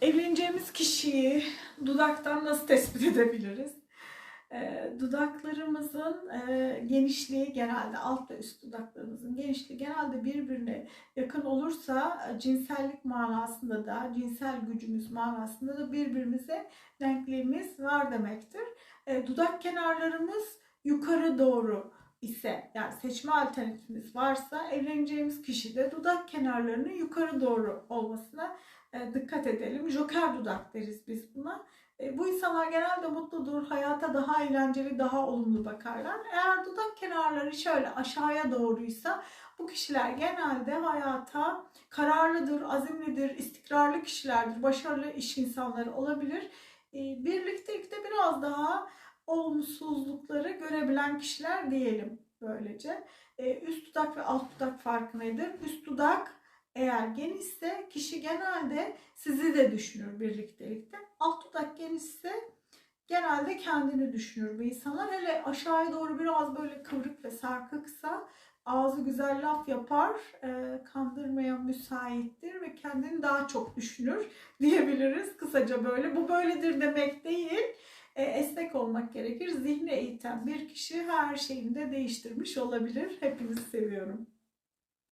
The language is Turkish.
Evleneceğimiz kişiyi dudaktan nasıl tespit edebiliriz? Ee, dudaklarımızın e, genişliği genelde alt ve üst dudaklarımızın genişliği genelde birbirine yakın olursa e, cinsellik manasında da cinsel gücümüz manasında da birbirimize denkliğimiz var demektir. E, dudak kenarlarımız yukarı doğru ise yani seçme alternatifimiz varsa evleneceğimiz kişi de dudak kenarlarının yukarı doğru olmasına e, dikkat edelim. Joker dudak deriz biz buna. E, bu insanlar genelde mutludur, hayata daha eğlenceli, daha olumlu bakarlar. Eğer dudak kenarları şöyle aşağıya doğruysa bu kişiler genelde hayata kararlıdır, azimlidir, istikrarlı kişilerdir, başarılı iş insanları olabilir. E, birliktelikte biraz daha olumsuzlukları görebilen kişiler diyelim böylece. E, üst dudak ve alt dudak farkı nedir? Üst dudak eğer genişse kişi genelde sizi de düşünür birliktelikte. Alt dudak genişse genelde kendini düşünür bu insanlar. Hele aşağıya doğru biraz böyle kıvrık ve sarkıksa ağzı güzel laf yapar, e, kandırmaya müsaittir ve kendini daha çok düşünür diyebiliriz kısaca böyle. Bu böyledir demek değil. E, esnek olmak gerekir. Zihni eğiten bir kişi her şeyini de değiştirmiş olabilir. Hepinizi seviyorum.